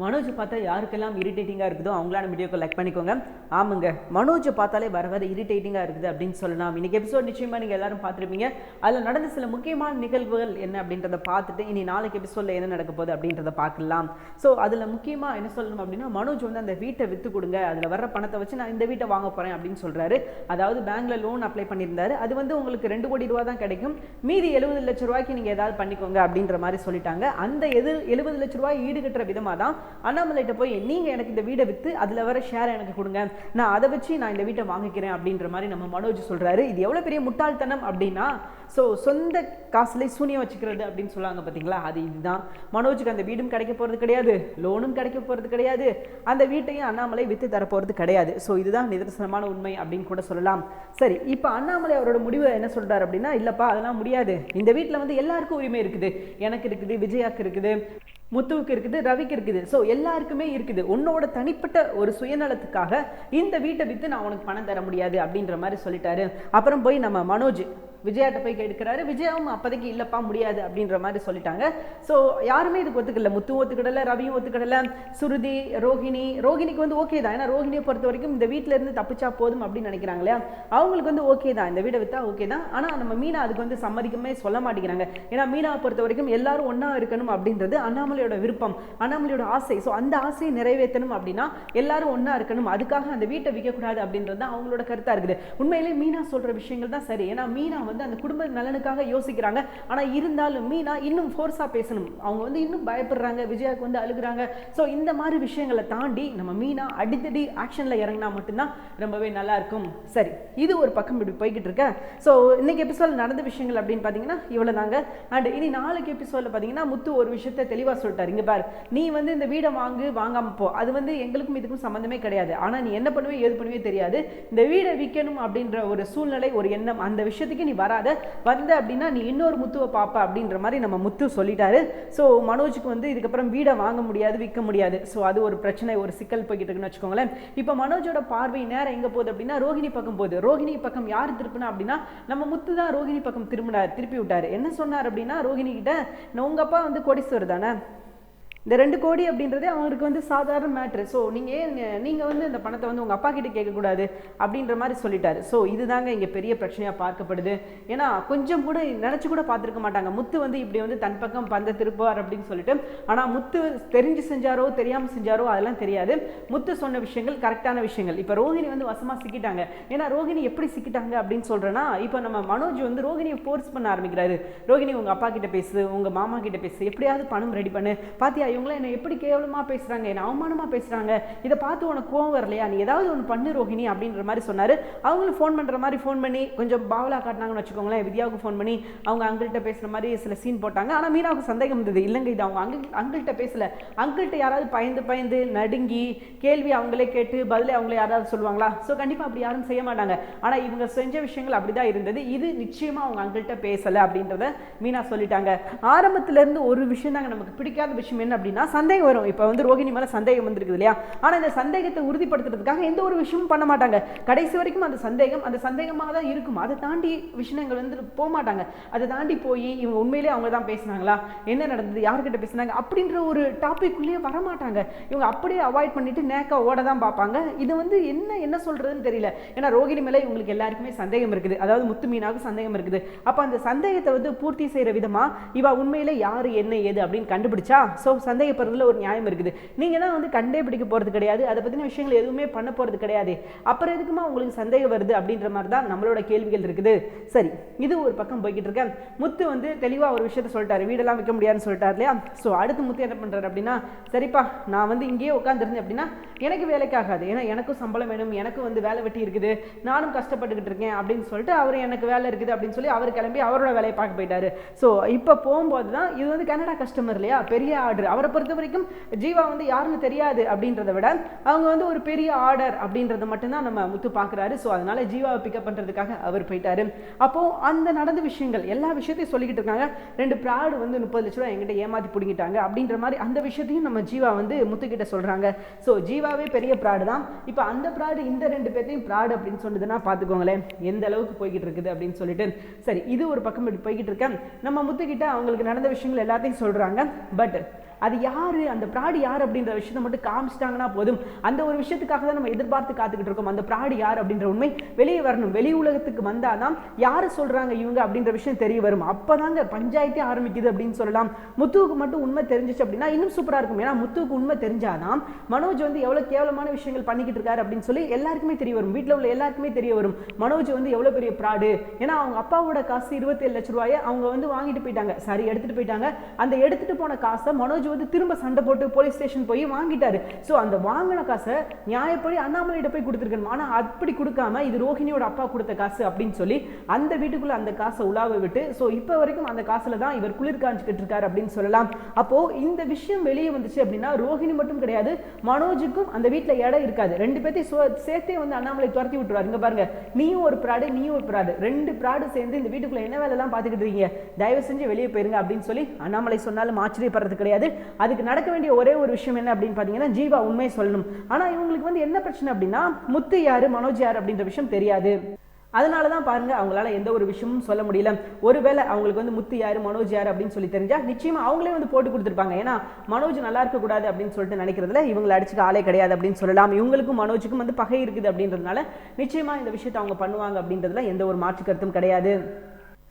மனோஜ் பார்த்தா யாருக்கெல்லாம் இரிட்டேட்டிங்காக இருக்குதோ அவங்களான வீடியோக்கு லைக் பண்ணிக்கோங்க. ஆமாங்க மனோஜை பார்த்தாலே வர வர இரிட்டேட்டிங்காக இருக்குது அப்படின்னு சொல்லலாம். இன்றைக்கி எபிசோட் நிச்சயமாக நீங்கள் எல்லாரும் பார்த்துருப்பீங்க. அதில் நடந்த சில முக்கியமான நிகழ்வுகள் என்ன அப்படின்றத பார்த்துட்டு இனி நாளைக்கு எபிசோடில் என்ன நடக்க போகுது அப்படின்றத பார்க்கலாம். ஸோ அதில் முக்கியமாக என்ன சொல்லணும் அப்படின்னா மனோஜ் வந்து அந்த வீட்டை விற்று கொடுங்க. அதில் வர்ற பணத்தை வச்சு நான் இந்த வீட்டை வாங்க போகிறேன் அப்படின்னு சொல்கிறாரு அதாவது பேங்க்கில் லோன் அப்ளை பண்ணியிருந்தாரு. அது வந்து உங்களுக்கு ரெண்டு கோடி ரூபா தான் கிடைக்கும். மீதி எழுபது லட்ச ரூபாய்க்கு நீங்கள் ஏதாவது பண்ணிக்கோங்க அப்படின்ற மாதிரி சொல்லிட்டாங்க. அந்த எது எழுபது லட்ச ரூபாய் ஈடுகட்டுற விதமாக தான் அண்ணாமலைகிட்ட போய் நீங்கள் எனக்கு இந்த வீடை விற்று அதில் வர ஷேர் எனக்கு கொடுங்க. நான் அதை வச்சு நான் இந்த வீட்டை வாங்கிக்கிறேன் அப்படின்ற மாதிரி நம்ம மனோஜ் சொல்கிறாரு இது எவ்வளோ பெரிய முட்டாள்தனம் அப்படின்னா ஸோ சொந்த காசுல சூனியம் வச்சுக்கிறது அப்படின்னு சொல்லுவாங்க பார்த்தீங்களா அது இதுதான். மனோஜுக்கு அந்த வீடும் கிடைக்க போகிறது கிடையாது. லோனும் கிடைக்க போகிறது கிடையாது. அந்த வீட்டையும் அண்ணாமலை விற்று தரப்போகிறது கிடையாது. ஸோ இதுதான் நிதர்சனமான உண்மை அப்படின்னு கூட சொல்லலாம். சரி இப்போ அண்ணாமலை அவரோட முடிவு என்ன சொல்றாரு அப்படின்னா இல்லைப்பா அதெல்லாம் முடியாது. இந்த வீட்டில் வந்து எல்லாருக்கும் உரிமை இருக்குது. எனக்கு இருக்குது விஜயாக்கு இருக்குது. முத்துவுக்கு இருக்குது ரவிக்கு இருக்குது. ஸோ எல்லாருக்குமே இருக்குது. உன்னோட தனிப்பட்ட ஒரு சுயநலத்துக்காக இந்த வீட்டை விற்று நான் உனக்கு பணம் தர முடியாது அப்படின்ற மாதிரி சொல்லிட்டாரு. அப்புறம் போய் நம்ம மனோஜ் விஜயாட்ட போய் கேட்கிறாரு விஜயாவும் அப்போதைக்கு இல்லப்பா முடியாது அப்படின்ற மாதிரி சொல்லிட்டாங்க. ஸோ யாருமே இதுக்கு ஒத்துக்கல. முத்து ஒத்துக்கிடல ரவியும் ஒத்துக்கிடல சுருதி ரோஹிணி ரோஹிணிக்கு வந்து ஓகே தான். ஏன்னா ரோஹிணியை பொறுத்த வரைக்கும் இந்த வீட்டில இருந்து தப்பிச்சா போதும் அப்படின்னு நினைக்கிறாங்க இல்லையா? அவங்களுக்கு வந்து ஓகே தான். இந்த வீடை வித்தா ஓகே தான். ஆனால் நம்ம மீனா அதுக்கு வந்து சம்மதிக்கமே சொல்ல மாட்டேங்கிறாங்க. ஏன்னா மீனாவை பொறுத்த வரைக்கும் எல்லாரும் ஒன்றா இருக்கணும் அப்படின்றது அண்ணாமலையோட விருப்பம் அண்ணாமலையோட ஆசை. ஸோ அந்த ஆசையை நிறைவேற்றணும் அப்படின்னா எல்லாரும் ஒன்றா இருக்கணும். அதுக்காக அந்த வீட்டை விற்கக்கூடாது அப்படின்றது தான் அவங்களோட கருத்தாக இருக்குது. உண்மையிலேயே மீனா சொல்கிற விஷயங்கள் தான் சரி. ஏன்னா மீனா வந்து அந்த குடும்ப நலனுக்காக யோசிக்கிறாங்க. ஆனால் இருந்தாலும் மீனா இன்னும் ஃபோர்ஸாக பேசணும். அவங்க வந்து இன்னும் பயப்படுறாங்க. விஜயாவுக்கு வந்து அழுகுறாங்க. ஸோ இந்த மாதிரி விஷயங்களை தாண்டி நம்ம மீனா அடித்தடி ஆக்ஷனில் இறங்கினா மட்டும்தான் ரொம்பவே நல்லா இருக்கும். சரி இது ஒரு பக்கம் இப்படி போய்கிட்டு இருக்க. ஸோ இன்னைக்கு எபிசோட் நடந்த விஷயங்கள் அப்படின்னு பார்த்தீங்கன்னா இவ்வளோ தாங்க அண்ட் இனி நாளைக்கு எபிசோடில் பார்த்தீங்கன்னா முத்து ஒரு விஷயத்த தெளிவாக சொல்லிட்டாரு. இங்கே பாரு நீ வந்து இந்த வீடை வாங்கு வாங்காம போ. அது வந்து எங்களுக்கும் இதுக்கும் சம்மந்தமே கிடையாது. ஆனால் நீ என்ன பண்ணுவே ஏது பண்ணுவே தெரியாது. இந்த வீடை விற்கணும் அப்படின்ற ஒரு சூழ்நிலை ஒரு எண்ணம் அந்த விஷயத்துக்கு நீ வராத. வந்த அப்படின்னா நீ இன்னொரு முத்துவை பார்ப்ப அப்படின்ற மாதிரி நம்ம முத்து சொல்லிட்டாரு. ஸோ மனோஜுக்கு வந்து இதுக்கப்புறம் வீடை வாங்க முடியாது விற்க முடியாது. ஸோ அது ஒரு பிரச்சனை ஒரு சிக்கல் போய்கிட்டு இருக்குன்னு வச்சுக்கோங்களேன். இப்போ மனோஜோட பார்வை நேரம் எங்கே போகுது அப்படின்னா ரோஹிணி பக்கம் போகுது. ரோஹிணி பக்கம் யார் திருப்பினா அப்படின்னா நம்ம முத்து தான் ரோஹிணி பக்கம் திரும்பினார் திருப்பி விட்டார். என்ன சொன்னார் அப்படின்னா ரோஹிணி கிட்ட உங்கள் உங்க அப்பா வந்து கோடீஸ்வரர் தானே? இந்த ரெண்டு கோடி அப்படின்றதே அவங்களுக்கு வந்து சாதாரண மேட்ரு ஸோ நீங்கள் ஏன் நீங்கள் வந்து இந்த பணத்தை வந்து உங்கள் அப்பா கிட்ட கேட்கக்கூடாது அப்படின்ற மாதிரி சொல்லிட்டாரு. ஸோ இதுதாங்க இங்கே பெரிய பிரச்சனையாக பார்க்கப்படுது. ஏன்னா கொஞ்சம் கூட நினச்சி கூட பார்த்துருக்க மாட்டாங்க. முத்து வந்து இப்படி வந்து தன் பக்கம் பந்த திருப்புவார் அப்படின்னு சொல்லிட்டு. ஆனால் முத்து தெரிஞ்சு செஞ்சாரோ தெரியாமல் செஞ்சாரோ அதெல்லாம் தெரியாது. முத்து சொன்ன விஷயங்கள் கரெக்டான விஷயங்கள். இப்போ ரோஹிணி வந்து வசமாக சிக்கிட்டாங்க. ஏன்னா ரோஹிணி எப்படி சிக்கிட்டாங்க அப்படின்னு சொல்கிறேன்னா இப்போ நம்ம மனோஜ் வந்து ரோஹிணியை ஃபோர்ஸ் பண்ண ஆரம்பிக்கிறாரு. ரோஹிணி உங்கள் அப்பா கிட்ட பேசு உங்கள் மாமா கிட்ட பேசு எப்படியாவது பணம் ரெடி பண்ணு. பாத்தியா இவங்களாம் என்னை எப்படி கேவலமாக பேசுகிறாங்க என்னை அவமானமாக பேசுகிறாங்க இதை பார்த்து உனக்கு கோவம் வரலையா? நீ ஏதாவது ஒன்று பண்ணு ரோஹிணி அப்படின்ற மாதிரி சொன்னார். அவங்களும் ஃபோன் பண்ணுற மாதிரி ஃபோன் பண்ணி கொஞ்சம் பாவலா காட்டினாங்கன்னு வச்சுக்கோங்களேன் வித்யாவுக்கு ஃபோன் பண்ணி அவங்க அங்கிள்கிட்ட பேசுகிற மாதிரி சில சீன் போட்டாங்க. ஆனால் மீனாவுக்கு சந்தேகம் இருந்தது இல்லைங்க இது அவங்க அங்கிள் அங்கிள்கிட்ட பேசல. அங்கிள்கிட்ட யாராவது பயந்து பயந்து நடுங்கி கேள்வி அவங்களே கேட்டு பதிலே அவங்களே யாராவது சொல்லுவாங்களா? ஸோ கண்டிப்பாக அப்படி யாரும் செய்ய மாட்டாங்க. ஆனால் இவங்க செஞ்ச விஷயங்கள் அப்படி தான் இருந்தது. இது நிச்சயமாக அவங்க அங்கிள்கிட்ட பேசலை அப்படின்றத மீனா சொல்லிட்டாங்க. ஆரம்பத்துலேருந்து ஒரு விஷயம் தாங்க நமக்கு பிடிக்காத விஷயம் என்ன அப்படின்னா சந்தேகம் வரும். இப்போ வந்து ரோகிணி மேலே சந்தேகம் வந்திருக்குது இல்லையா? ஆனால் இந்த சந்தேகத்தை உறுதிப்படுத்துறதுக்காக எந்த ஒரு விஷயமும் பண்ண மாட்டாங்க. கடைசி வரைக்கும் அந்த சந்தேகம் அந்த சந்தேகமாக தான் இருக்கும். அதை தாண்டி விஷயங்கள் வந்து போக மாட்டாங்க. அதை தாண்டி போய் இவங்க உண்மையிலேயே அவங்க தான் பேசுனாங்களா? என்ன நடந்தது? யார்கிட்ட பேசுனாங்க? அப்படின்ற ஒரு டாபிக்குள்ளேயே வர மாட்டாங்க. இவங்க அப்படியே அவாய்ட் பண்ணிட்டு நேக்கா ஓட தான் பார்ப்பாங்க. இது வந்து என்ன என்ன சொல்றதுன்னு தெரியல. ஏன்னா ரோகிணி மேலே இவங்களுக்கு எல்லாருக்குமே சந்தேகம் இருக்குது. அதாவது முத்து மீனாவுக்கு சந்தேகம் இருக்குது. அப்போ அந்த சந்தேகத்தை வந்து பூர்த்தி செய்கிற விதமா இவ உண்மையிலே யார் என்ன ஏது அப்படின்னு கண்டுபிடிச்சா? ஸோ சந்தேகப்படுறதுல ஒரு நியாயம் இருக்குது. நீங்க தான் வந்து கண்டே பிடிக்க போறது கிடையாது. அதை பத்தின விஷயங்கள் எதுவுமே பண்ண போறது கிடையாது. அப்புறம் எதுக்குமா உங்களுக்கு சந்தேகம் வருது அப்படின்ற மாதிரி தான் நம்மளோட கேள்விகள் இருக்குது. சரி இது ஒரு பக்கம் போய்கிட்டு இருக்கேன். முத்து வந்து தெளிவா ஒரு விஷயத்த சொல்லிட்டாரு. வீடெல்லாம் வைக்க முடியாதுன்னு சொல்லிட்டாரு இல்லையா? ஸோ அடுத்து முத்து என்ன பண்றாரு அப்படின்னா சரிப்பா நான் வந்து இங்கேயே உட்காந்துருந்தேன் அப்படின்னா எனக்கு வேலைக்கு ஆகாது. ஏன்னா எனக்கும் சம்பளம் வேணும். எனக்கும் வந்து வேலை வெட்டி இருக்குது. நானும் கஷ்டப்பட்டுக்கிட்டு இருக்கேன் அப்படின்னு சொல்லிட்டு அவர் எனக்கு வேலை இருக்குது அப்படின்னு சொல்லி அவர் கிளம்பி அவரோட வேலையை பார்க்க போயிட்டாரு. ஸோ இப்போ போகும்போது தான் இது வந்து கனடா கஸ்டமர் இல்லையா? பெரிய ஆர்டர் அவர் பொறுத்த வரைக்கும் ஜீவா வந்து யாருன்னு தெரியாது அப்படின்றத விட அவங்க வந்து ஒரு பெரிய ஆர்டர் அப்படின்றத மட்டும்தான் நம்ம முத்து பார்க்குறாரு. ஸோ அதனால ஜீவாவை பிக்கப் பண்ணுறதுக்காக அவர் போயிட்டாரு. அப்போது அந்த நடந்த விஷயங்கள் எல்லா விஷயத்தையும் சொல்லிக்கிட்டு இருக்காங்க. ரெண்டு ப்ராடு வந்து முப்பது லட்ச ரூபா எங்கிட்ட ஏமாத்தி பிடிங்கிட்டாங்க அப்படின்ற மாதிரி அந்த விஷயத்தையும் நம்ம ஜீவா வந்து முத்துக்கிட்ட சொல்கிறாங்க ஸோ ஜீவாவே பெரிய ப்ராடு தான். இப்போ அந்த ப்ராடு இந்த ரெண்டு பேர்த்தையும் ப்ராடு அப்படின்னு சொன்னதுன்னா பார்த்துக்கோங்களேன் எந்த அளவுக்கு போய்கிட்டு இருக்குது அப்படின்னு சொல்லிட்டு. சரி இது ஒரு பக்கம் இப்படி போய்கிட்டு இருக்கேன். நம்ம முத்துக்கிட்ட அவங்களுக்கு நடந்த விஷயங்கள் எல்லாத்தையும் சொல்கிறாங்க பட் அது யார்? அந்த பிராடு யார் அப்படின்ற விஷயத்தை மட்டும் காமிச்சிட்டாங்கன்னா போதும். அந்த ஒரு விஷயத்துக்காக தான் நம்ம எதிர்பார்த்து காத்துக்கிட்டு இருக்கோம். அந்த ப்ராடு யார் அப்படின்ற உண்மை வெளியே வரணும். வெளி உலகத்துக்கு வந்தாதான் யார் சொல்கிறாங்க இவங்க அப்படின்ற விஷயம் தெரிய வரும். அப்பதாங்க பஞ்சாயத்தே ஆரம்பிக்குது அப்படின்னு சொல்லலாம். முத்துவுக்கு மட்டும் உண்மை தெரிஞ்சிச்சு அப்படின்னா இன்னும் சூப்பராக இருக்கும். ஏன்னா முத்துவுக்கு உண்மை தெரிஞ்சாதான் மனோஜ் வந்து எவ்வளோ கேவலமான விஷயங்கள் பண்ணிக்கிட்டு இருக்காரு அப்படின்னு சொல்லி எல்லாருக்குமே தெரிய வரும். வீட்டில் உள்ள எல்லாருக்குமே தெரிய வரும். மனோஜ் வந்து எவ்வளோ பெரிய ப்ராடு. ஏன்னா அவங்க அப்பாவோட காசு இருபத்தேழு லட்ச ரூபாயை அவங்க வந்து வாங்கிட்டு போயிட்டாங்க. சரி எடுத்துட்டு போயிட்டாங்க. அந்த எடுத்துட்டு போன காசை மனோஜ் வந்து திரும்ப சண்டை போட்டு போலீஸ் ஸ்டேஷன் போய் வாங்கிட்டாரு. ஸோ அந்த வாங்கின காசை நியாயப்படி அண்ணாமலையிட்ட போய் கொடுத்துருக்கணும். ஆனால் அப்படி கொடுக்காம இது ரோஹிணியோட அப்பா கொடுத்த காசு அப்படின்னு சொல்லி அந்த வீட்டுக்குள்ள அந்த காசை உலாவ விட்டு ஸோ இப்போ வரைக்கும் அந்த காசுல தான் இவர் குளிர் காஞ்சிக்கிட்டு இருக்காரு அப்படின்னு சொல்லலாம். அப்போ இந்த விஷயம் வெளியே வந்துச்சு அப்படின்னா ரோஹிணி மட்டும் கிடையாது மனோஜுக்கும் அந்த வீட்டில் இடம் இருக்காது. ரெண்டு பேர்த்தையும் சோ- சேர்த்தே வந்து அண்ணாமலை துரத்தி விட்டுருவாரு. இங்க பாருங்க நீயும் ஒரு ப்ராடு நீயும் ஒரு ப்ராடு. ரெண்டு ப்ராடு சேர்ந்து இந்த வீட்டுக்குள்ள என்ன வேலைலாம் பார்த்துக்கிட்டு இருக்கீங்க? தயவு செஞ்சு வெளியே போயிருங்க அப்படின்னு சொல்லி அண்ணாமலை சொன்னாலும் ஆச்சரியப்படுறது கிடையாது. அதுக்கு நடக்க வேண்டிய ஒரே ஒரு விஷயம் என்ன அப்படின்னு பார்த்தீங்கன்னா ஜீவா உண்மை சொல்லணும். ஆனா இவங்களுக்கு வந்து என்ன பிரச்சனை அப்படின்னா முத்து யாரு மனோஜ் யார் அப்படின்ற விஷயம் தெரியாது. அதனால தான் பாருங்க அவங்களால எந்த ஒரு விஷயமும் சொல்ல முடியல. ஒருவேளை அவங்களுக்கு வந்து முத்து யாரு மனோஜ் யார் அப்படின்னு சொல்லி தெரிஞ்சா நிச்சயமா அவங்களே வந்து போட்டு கொடுத்துருப்பாங்க. ஏன்னா மனோஜ் நல்லா இருக்க கூடாது அப்படின்னு சொல்லிட்டு நினைக்கிறதுல இவங்களை அடிச்சுக்க ஆளே கிடையாது அப்படின்னு சொல்லலாம். இவங்களுக்கும் மனோஜுக்கும் வந்து பகை இருக்குது அப்படின்றதுனால நிச்சயமா இந்த விஷயத்தை அவங்க பண்ணுவாங்க அப்படின்றதுல எந்த ஒரு மாற்று கருத்தும் கிடையாது.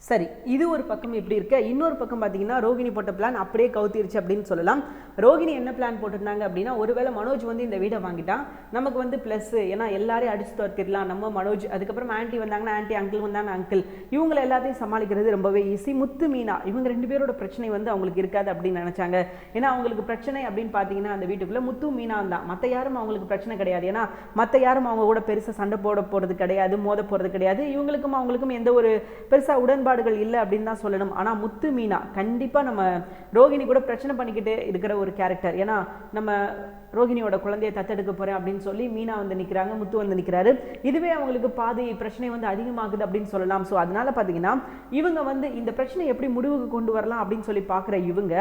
சரி இது ஒரு பக்கம் இப்படி இருக்க? இன்னொரு பக்கம் பார்த்தீங்கன்னா ரோகிணி போட்ட பிளான் அப்படியே கவுத்திருச்சு அப்படின்னு சொல்லலாம். ரோகிணி என்ன பிளான் போட்டிருந்தாங்க அப்படின்னா ஒருவேளை மனோஜ் வந்து இந்த வீடை வாங்கிட்டான் நமக்கு வந்து ப்ளஸ் ஏன்னா எல்லாரையும் அடிச்சு துரத்திடலாம். நம்ம மனோஜ் அதுக்கப்புறம் ஆண்டி வந்தாங்கன்னா ஆன்ட்டி அங்கிள் வந்தாங்க அங்கிள் இவங்களை எல்லாத்தையும் சமாளிக்கிறது ரொம்பவே ஈஸி முத்து மீனா இவங்க ரெண்டு பேரோட பிரச்சனை வந்து அவங்களுக்கு இருக்காது அப்படின்னு நினைச்சாங்க. ஏன்னா அவங்களுக்கு பிரச்சனை அப்படின்னு பார்த்தீங்கன்னா அந்த வீட்டுக்குள்ள முத்து மீனா தான். மற்ற யாரும் அவங்களுக்கு பிரச்சனை கிடையாது. ஏன்னா மற்ற யாரும் அவங்க கூட பெருசாக சண்டை போட போகிறது கிடையாது மோத போகிறது கிடையாது. இவங்களுக்கும் அவங்களுக்கும் எந்த ஒரு பெருசாக உடன்பாடு உடன்பாடுகள் இல்லை அப்படின்னு தான் சொல்லணும். ஆனால் முத்து மீனா கண்டிப்பாக நம்ம ரோகிணி கூட பிரச்சனை பண்ணிக்கிட்டு இருக்கிற ஒரு கேரக்டர் ஏன்னா நம்ம ரோகிணியோட குழந்தையை தத்தெடுக்க போகிறேன் அப்படின்னு சொல்லி மீனா வந்து நிற்கிறாங்க முத்து வந்து நிற்கிறாரு இதுவே அவங்களுக்கு பாதி பிரச்சனை வந்து அதிகமாகுது அப்படின்னு சொல்லலாம். ஸோ அதனால் பார்த்தீங்கன்னா இவங்க வந்து இந்த பிரச்சனை எப்படி முடிவுக்கு கொண்டு வரலாம் அப்படின்னு சொல்லி பார்க்குற இவங்க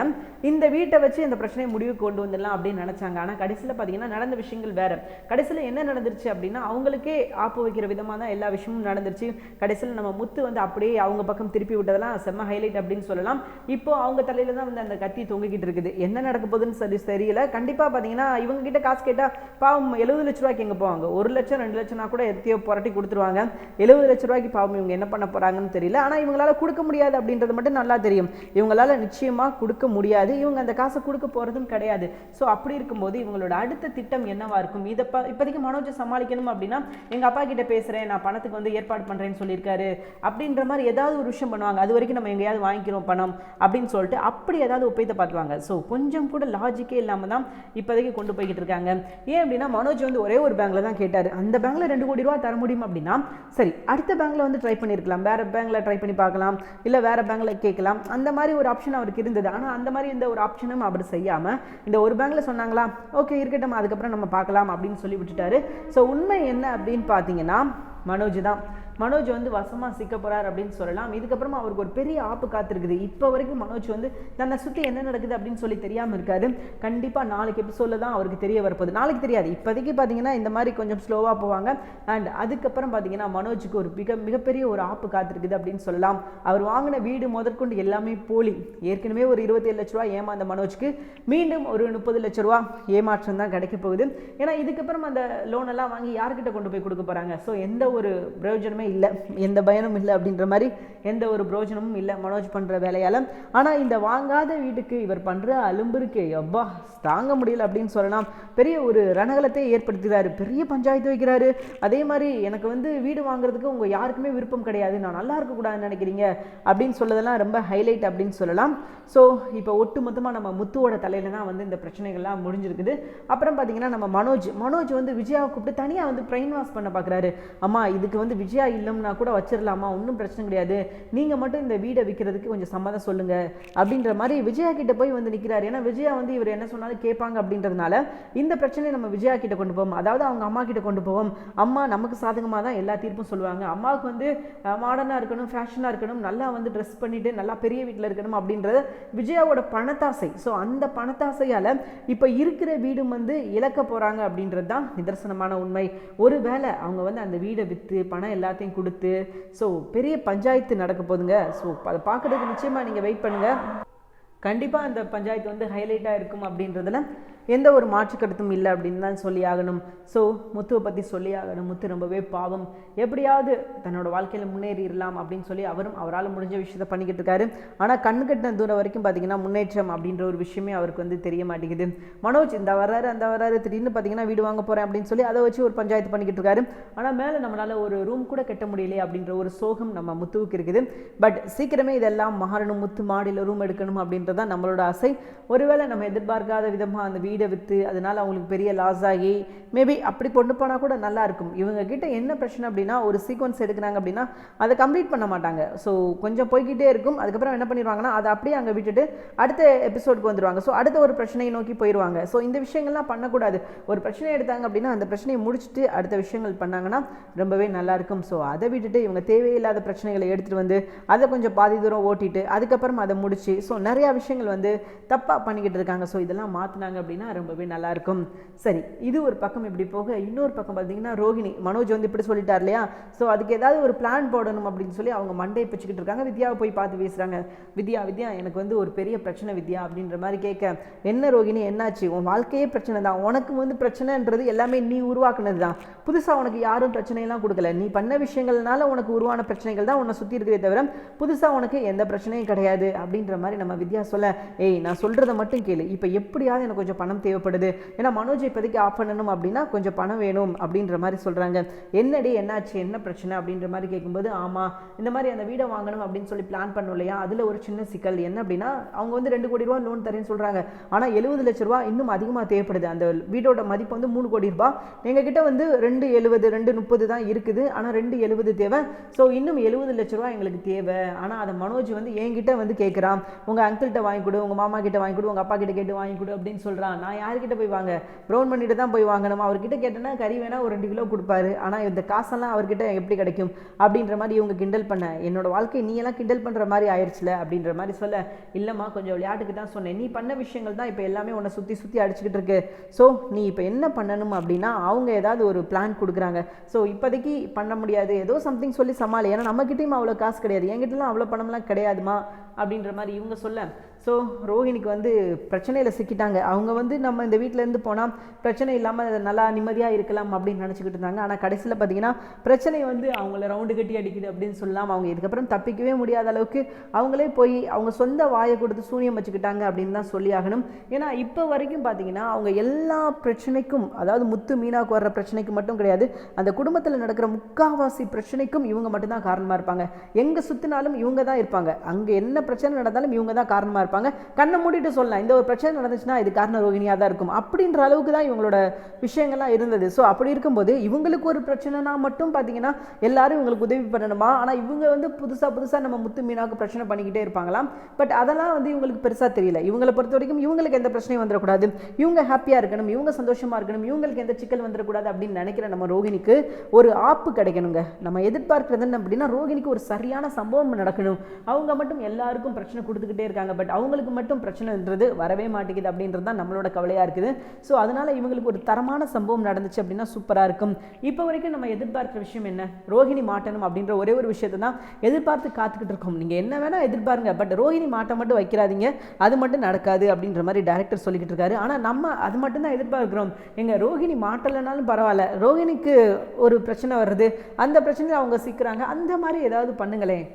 இந்த வீட்டை வச்சு இந்த பிரச்சனையை முடிவுக்கு கொண்டு வந்துடலாம் அப்படின்னு நினச்சாங்க. ஆனால் கடைசியில் பார்த்தீங்கன்னா நடந்த விஷயங்கள் வேறு. கடைசியில் என்ன நடந்துருச்சு அப்படின்னா அவங்களுக்கே ஆப்பு வைக்கிற விதமாக தான் எல்லா விஷயமும் நடந்துருச்சு. கடைசியில் நம்ம முத்து வந்து அப்படியே அவங்க பக்கம் திருப்பி விட்டதெல்லாம் செம்ம ஹைலைட் அப்படின்னு சொல்லலாம். இப்போ அவங்க தலையில தான் வந்து அந்த கத்தி தொங்கிக்கிட்டு இருக்குது. என்ன நடக்க போகுதுன்னு சரி தெரியல. கண்டிப்பாக பார்த்தீங்கன்னா இவங்க கிட்ட காசு கேட்டால் பாவம் எழுபது லட்ச ரூபாய்க்கு எங்கே போவாங்க? ஒரு லட்சம் ரெண்டு லட்சம்னா கூட எத்தையோ புரட்டி கொடுத்துருவாங்க. எழுபது லட்ச ரூபாய்க்கு பாவம் இவங்க என்ன பண்ண போறாங்கன்னு தெரியல. ஆனால் இவங்களால கொடுக்க முடியாது அப்படின்றது மட்டும் நல்லா தெரியும். இவங்களால நிச்சயமா கொடுக்க முடியாது. இவங்க அந்த காசை கொடுக்க போறதும் கிடையாது. ஸோ அப்படி இருக்கும்போது இவங்களோட அடுத்த திட்டம் என்னவா இருக்கும்? இதை ப இப்போதைக்கு மனோஜை சமாளிக்கணும் அப்படின்னா எங்க அப்பா கிட்ட பேசுறேன் நான் பணத்துக்கு வந்து ஏற்பாடு பண்றேன்னு சொல்லியிருக்காரு. அப்படின்ற மாதிரி ஏதாவது ஒரு விஷயம் பண்ணுவாங்க. அது வரைக்கும் நம்ம எங்கேயாவது வாங்கிக்கிறோம் பணம் அப்படின்னு சொல்லிட்டு அப்படி ஏதாவது ஒப்பைத்தை பார்த்துவாங்க ஸோ கொஞ்சம் கூட லாஜிக்கே இல்லாமல் தான் இப்போதைக்கு கொண்டு போய்கிட்டு இருக்காங்க. ஏன் அப்படின்னா மனோஜ் வந்து ஒரே ஒரு பேங்க்ல தான் கேட்டார். அந்த பேங்க்ல ரெண்டு கோடி ரூபா தர முடியும் அப்படின்னா சரி அடுத்த பேங்க்ல வந்து ட்ரை பண்ணியிருக்கலாம் வேற பேங்க்ல ட்ரை பண்ணி பார்க்கலாம். இல்லை வேற பேங்க்ல கேட்கலாம். அந்த மாதிரி ஒரு ஆப்ஷன் அவருக்கு இருந்தது. ஆனால் அந்த மாதிரி இந்த ஒரு ஆப்ஷனும் அவர் செய்யாம இந்த ஒரு பேங்க்ல சொன்னாங்களா ஓகே இருக்கட்டும் அதுக்கப்புறம் நம்ம பார்க்கலாம் அப்படின்னு சொல்லி விட்டுட்டாரு. ஸோ உண்மை என்ன அப்படின்னு பார்த்தீங்கன்னா மனோஜ் தான். மனோஜ் வந்து வசமாக சிக்க போகிறார் அப்படின்னு சொல்லலாம். இதுக்கப்புறமா அவருக்கு ஒரு பெரிய ஆப்பு காத்திருக்குது. இப்போ வரைக்கும் மனோஜ் வந்து தன்னை சுற்றி என்ன நடக்குது அப்படின்னு சொல்லி தெரியாமல் இருக்காது கண்டிப்பாக நாளைக்கு எபிசோடில் தான் அவருக்கு தெரிய வரப்போகுது. நாளைக்கு தெரியாது. இப்போதைக்கு பார்த்தீங்கன்னா இந்த மாதிரி கொஞ்சம் ஸ்லோவாக போவாங்க. அண்ட் அதுக்கப்புறம் பார்த்தீங்கன்னா மனோஜுக்கு ஒரு மிக மிகப்பெரிய ஒரு ஆப்பு காத்திருக்குது அப்படின்னு சொல்லலாம். அவர் வாங்கின வீடு முதற்கொண்டு எல்லாமே போலி. ஏற்கனவே ஒரு இருபத்தேழு லட்ச ரூபா ஏமாந்த மனோஜ்க்கு மீண்டும் ஒரு முப்பது லட்ச ரூபா ஏமாற்றம் தான் கிடைக்க போகுது. ஏன்னா இதுக்கப்புறம் அந்த லோன் எல்லாம் வாங்கி யார்கிட்ட கொண்டு போய் கொடுக்க போகிறாங்க ஸோ எந்த ஒரு பிரயோஜனமே இல்லை எந்த பயனும் இல்லை அப்படின்ற மாதிரி எந்த ஒரு பிரோஜனமும் இல்லை மனோஜ் பண்ற வேலையால். ஆனால் இந்த வாங்காத வீட்டுக்கு இவர் பண்ற அலும்பு இருக்கே தாங்க முடியல அப்படின்னு சொல்லலாம். பெரிய ஒரு ரணகலத்தை ஏற்படுத்துகிறாரு பெரிய பஞ்சாயத்து வைக்கிறாரு. அதே மாதிரி எனக்கு வந்து வீடு வாங்குறதுக்கு உங்கள் யாருக்குமே விருப்பம் கிடையாது நான் நல்லா இருக்கக்கூடாதுன்னு நினைக்கிறீங்க அப்படின்னு சொல்லதெல்லாம் ரொம்ப ஹைலைட் அப்படின்னு சொல்லலாம். ஸோ இப்போ ஒட்டு மொத்தமாக நம்ம முத்துவோட தலையில தான் வந்து இந்த பிரச்சனைகள்லாம் முடிஞ்சிருக்குது. அப்புறம் பார்த்தீங்கன்னா நம்ம மனோஜ் மனோஜ் வந்து விஜயாவை கூப்பிட்டு தனியாக வந்து பிரெயின் வாஷ் பண்ண பார்க்குறாரு அம்மா இதுக்கு வந்து விஜயா இல்லைம்னா கூட வச்சிடலாமா ஒன்றும் பிரச்சனை கிடையாது. நீங்கள் மட்டும் இந்த வீடை விற்கிறதுக்கு கொஞ்சம் சம்மதம் சொல்லுங்கள் அப்படின்ற மாதிரி விஜயா கிட்ட போய் வந்து நிற்கிறார் ஏன்னா விஜயா வந்து இவர் என்ன சொன்னாலும் கேட்பாங்க அப்படின்றதுனால இந்த பிரச்சனையை நம்ம விஜயா கிட்ட கொண்டு போவோம். அதாவது அவங்க அம்மா கிட்ட கொண்டு போவோம். அம்மா நமக்கு சாதகமாக தான் எல்லா தீர்ப்பும் சொல்லுவாங்க. அம்மாவுக்கு வந்து மாடர்னாக இருக்கணும் ஃபேஷனாக இருக்கணும் நல்லா வந்து ட்ரெஸ் பண்ணிட்டு நல்லா பெரிய வீட்டில் இருக்கணும் அப்படின்றது விஜயாவோட பணத்தாசை. ஸோ அந்த பணத்தாசையால் இப்போ இருக்கிற வீடும் வந்து இழக்க போகிறாங்க அப்படின்றது தான் நிதர்சனமான உண்மை. ஒருவேளை அவங்க வந்து அந்த வீடை விற்று பணம் எல்லாத்தையும் கொடுத்து ஸோ பெரிய பஞ்சாயத்து நடக்க போகுதுங்க. ஸோ அதை பார்க்குறதுக்கு நிச்சயமாக நீங்கள் வெயிட் பண்ணுங்கள் கண்டிப்பாக அந்த பஞ்சாயத்து வந்து ஹைலைட்டாக இருக்கும் அப்படின்றதுல எந்த ஒரு மாற்றுக்கருத்தும் இல்லை அப்படின்னு தான் சொல்லி ஆகணும். ஸோ முத்துவை பற்றி சொல்லி ஆகணும். முத்து ரொம்பவே பாவம். எப்படியாவது தன்னோட வாழ்க்கையில் முன்னேறிடலாம் அப்படின்னு சொல்லி அவரும் அவரால் முடிஞ்ச விஷயத்த பண்ணிக்கிட்டு இருக்காரு. ஆனால் கண்ணு கட்டின தூரம் வரைக்கும் பார்த்தீங்கன்னா முன்னேற்றம் அப்படின்ற ஒரு விஷயமே அவருக்கு வந்து தெரிய மாட்டேங்குது. மனோஜ் இந்த வர்றாரு அந்த வர்றாரு திடீர்னு பார்த்தீங்கன்னா வீடு வாங்க போகிறேன் அப்படின்னு சொல்லி அதை வச்சு ஒரு பஞ்சாயத்து பண்ணிக்கிட்டு இருக்காரு. ஆனால் மேலே நம்மளால் ஒரு ரூம் கூட கட்ட முடியலையே அப்படின்ற ஒரு சோகம் நம்ம முத்துவுக்கு இருக்குது. பட் சீக்கிரமே இதெல்லாம் மாறணும். முத்து மாடியில் ரூம் எடுக்கணும் அப்படின்றது தான் நம்மளோட ஆசை. ஒருவேளை நம்ம எதிர்பார்க்காத விதமாக அந்த வீடு விற்று அதனால் அவங்களுக்கு பெரிய லாஸ் ஆகி மேபி அப்படி கொண்டு போனால் கூட நல்லா இருக்கும். இவங்க கிட்ட என்ன பிரச்சனை அப்படின்னா ஒரு சீக்வன்ஸ் எடுக்கிறாங்க அப்படின்னா அதை கம்ப்ளீட் பண்ண மாட்டாங்க. ஸோ கொஞ்சம் போய்கிட்டே இருக்கும். அதுக்கப்புறம் என்ன பண்ணிடுவாங்கன்னா அதை அப்படியே அங்கே விட்டுட்டு அடுத்த எபிசோடுக்கு வந்துடுவாங்க. ஸோ அடுத்த ஒரு பிரச்சனையை நோக்கி போயிடுவாங்க ஸோ இந்த விஷயங்கள்லாம் பண்ணக்கூடாது. ஒரு பிரச்சனை எடுத்தாங்க அப்படின்னா அந்த பிரச்சனையை முடிச்சுட்டு அடுத்த விஷயங்கள் பண்ணாங்கன்னா ரொம்பவே நல்லா இருக்கும். ஸோ அதை விட்டுட்டு இவங்க தேவையில்லாத பிரச்சனைகளை எடுத்துகிட்டு வந்து அதை கொஞ்சம் பாதி தூரம் ஓட்டிட்டு அதுக்கப்புறம் அதை முடிச்சு ஸோ நிறையா விஷயங்கள் வந்து தப்பாக பண்ணிக்கிட்டு இருக்காங்க. ஸோ இதெல்லாம் மாற்றினாங்க அப்படின்னா ரொம்பவே நல்லா இருக்கும் சரி இது ஒரு பக்கம் இப்படி போக இன்னொரு பக்கம் பார்த்தீங்கன்னா ரோகிணி மனோஜ் வந்து இப்படி சொல்லிட்டார் இல்லையா? ஸோ அதுக்கு ஏதாவது ஒரு பிளான் போடணும் அப்படின்னு சொல்லி அவங்க மண்டை பிச்சுக்கிட்டு இருக்காங்க. வித்யாவை போய் பார்த்து பேசுகிறாங்க வித்யா வித்யா எனக்கு வந்து ஒரு பெரிய பிரச்சனை வித்யா அப்படின்ற மாதிரி கேட்க என்ன ரோகிணி என்னாச்சு? உன் வாழ்க்கையே பிரச்சனை தான். உனக்கு வந்து பிரச்சனைன்றது எல்லாமே நீ உருவாக்குனது தான். புதுசாக உனக்கு யாரும் பிரச்சனையெல்லாம் கொடுக்கல. நீ பண்ண விஷயங்கள்னால உனக்கு உருவான பிரச்சனைகள் தான் உன்னை சுற்றி இருக்கிறதே தவிர புதுசாக உனக்கு எந்த பிரச்சனையும் கிடையாது. அப்படின்ற மாதிரி நம்ம வித்யா சொல்ல ஏய் நான் சொல்கிறத மட்டும் கேளு. இப்போ எப்படியாவது எனக்கு கொஞ்சம் பணம் தேவைப்படுது. ஏன்னா மனோஜ் இப்போதைக்கு ஆஃப் பண்ணணும் அப்படின்னா கொஞ்சம் பணம் வேணும் அப்படின்ற மாதிரி சொல்கிறாங்க என்னடி என்னாச்சு? என்ன பிரச்சனை? அப்படின்ற மாதிரி கேட்கும்போது ஆமாம் இந்த மாதிரி அந்த வீடை வாங்கணும் அப்படின்னு சொல்லி பிளான் பண்ணோம் இல்லையா? அதில் ஒரு சின்ன சிக்கல். என்ன அப்படின்னா அவங்க வந்து ரெண்டு கோடி ரூபா லோன் தரேன்னு சொல்கிறாங்க ஆனால் எழுபது லட்ச ரூபா இன்னும் அதிகமாக தேவைப்படுது. அந்த வீடோட மதிப்பு வந்து மூணு கோடி ரூபா எங்ககிட்ட வந்து ரெண்டு எழுபது ரெண்டு முப்பது தான் இருக்குது. ஆனால் ரெண்டு எழுபது தேவை. ஸோ இன்னும் எழுபது லட்ச ரூபா எங்களுக்கு தேவை. ஆனால் அதை மனோஜ் வந்து என்கிட்ட வந்து கேட்குறான் உங்கள் அங்கிள்கிட்ட வாங்கி கொடு உங்கள் மாமா கிட்ட வாங்கி கொடு உங்கள் அப்பா கிட்ட கேட்டு வாங்கி கொடு அப்படின்னு சொல்கிறான் நான் யார்கிட்ட போய் வாங்க? ப்ரௌன் பண்ணிட்டு தான் போய் வாங்கணும்? அவர்கிட்ட கேட்டேன்னா கறி வேணால் ஒரு ரெண்டு கிலோ கொடுப்பாரு. ஆனால் இந்த காசெல்லாம் அவர்கிட்ட எப்படி கிடைக்கும்? அப்படின்ற மாதிரி இவங்க கிண்டல் பண்ண என்னோட வாழ்க்கை நீ எல்லாம் கிண்டல் பண்ணுற மாதிரி ஆயிடுச்சுல? அப்படின்ற மாதிரி சொல்ல இல்லைம்மா கொஞ்சம் விளையாட்டுக்கு தான் சொன்னேன். நீ பண்ண விஷயங்கள் தான் இப்போ எல்லாமே உன்னை சுற்றி சுற்றி அடிச்சுக்கிட்டு இருக்கு. ஸோ நீ இப்போ என்ன பண்ணணும் அப்படின்னா அவங்க ஏதாவது ஒரு பிளான் கொடுக்குறாங்க. ஸோ இப்போதைக்கு பண்ண முடியாது. ஏதோ சம்திங் சொல்லி சமாளி. ஏன்னா நம்மக்கிட்டேயும் அவ்வளோ காசு கிடையாது. என்கிட்டலாம் அவ்வளோ பணம்லாம் கிடையாதுமா? அப்படின்ற மாதிரி இவங்க சொல்ல ஸோ ரோஹிணிக்கு வந்து பிரச்சனையில் சிக்கிட்டாங்க. அவங்க வந்து நம்ம இந்த வீட்டிலேருந்து போனால் பிரச்சனை இல்லாமல் நல்லா நிம்மதியாக இருக்கலாம் அப்படின்னு நினச்சிக்கிட்டு இருந்தாங்க. ஆனால் கடைசியில் பார்த்தீங்கன்னா பிரச்சனை வந்து அவங்கள ரவுண்டு கட்டி அடிக்குது அப்படின்னு சொல்லலாம் அவங்க இதுக்கப்புறம் தப்பிக்கவே முடியாத அளவுக்கு அவங்களே போய் அவங்க சொந்த வாயை கொடுத்து சூனியம் வச்சுக்கிட்டாங்க அப்படின்னு தான் சொல்லி ஆகணும். ஏன்னா இப்போ வரைக்கும் பார்த்தீங்கன்னா அவங்க எல்லா பிரச்சனைக்கும் அதாவது முத்து மீனாவுக்கு வர்ற பிரச்சனைக்கு மட்டும் கிடையாது அந்த குடும்பத்தில் நடக்கிற முக்காவாசி பிரச்சனைக்கும் இவங்க மட்டும்தான் காரணமாக இருப்பாங்க. எங்கே சுற்றினாலும் இவங்க தான் இருப்பாங்க. அங்கே என்ன பிரச்சனை நடந்தாலும் இவங்க தான் காரணமாக இருப்பாங்க. கண்ணை மூடிட்டு சொல்லலாம். இந்த ஒரு பிரச்சனை நடந்துச்சுன்னா இது காரண ரோகிணியாக தான் இருக்கும். அப்படின்ற அளவுக்கு தான் இவங்களோட விஷயங்கள்லாம் இருந்தது. ஸோ அப்படி இருக்கும்போது இவங்களுக்கு ஒரு பிரச்சனைனா மட்டும் பார்த்தீங்கன்னா எல்லாரும் இவங்களுக்கு உதவி பண்ணணுமா? ஆனால் இவங்க வந்து புதுசாக புதுசாக நம்ம முத்து மீனாவுக்கு பிரச்சனை பண்ணிக்கிட்டே இருப்பாங்களாம். பட் அதெல்லாம் வந்து இவங்களுக்கு பெருசாக தெரியல. இவங்களை பொறுத்த வரைக்கும் இவங்களுக்கு எந்த பிரச்சனையும் வந்துடக்கூடாது. இவங்க ஹாப்பியாக இருக்கணும். இவங்க சந்தோஷமாக இருக்கணும். இவங்களுக்கு எந்த சிக்கல் வந்துடக்கூடாது அப்படின்னு நினைக்கிற நம்ம ரோகிணிக்கு ஒரு ஆப்பு கிடைக்கணுங்க. நம்ம எதிர்பார்க்கிறது என்ன அப்படின்னா ரோகிணிக்கு ஒரு சரியான சம்பவம் நடக்கணும். அவங்க மட்டும் எல்லாருக்கும் பிரச்சனை கொடுத்துக்கிட்டே இருக்காங்க. பட் அவங்களுக்கு மட்டும் பிரச்சனைன்றது வரவே மாட்டேங்குது அப்படின்றது தான் நம்மளோட கவலையாக இருக்குது. ஸோ அதனால இவங்களுக்கு ஒரு தரமான சம்பவம் நடந்துச்சு அப்படின்னா சூப்பராக இருக்கும். இப்போ வரைக்கும் நம்ம எதிர்பார்க்குற விஷயம் என்ன? ரோஹிணி மாட்டணும் அப்படின்ற ஒரே ஒரு விஷயத்தை தான் எதிர்பார்த்து காத்துக்கிட்டு இருக்கோம். நீங்கள் என்ன வேணால் எதிர்பாருங்க பட் ரோஹிணி மாட்டம் மட்டும் வைக்கிறாதீங்க அது மட்டும் நடக்காது அப்படின்ற மாதிரி டேரக்டர் சொல்லிக்கிட்டு இருக்காரு. ஆனால் நம்ம அது மட்டும் தான் எதிர்பார்க்குறோம். எங்க ரோஹிணி மாட்டலைனாலும் பரவாயில்ல. ரோஹிணிக்கு ஒரு பிரச்சனை வருது. அந்த பிரச்சனையில் அவங்க சிக்கிறாங்க. அந்த மாதிரி ஏதாவது பண்ணுங்களேன்.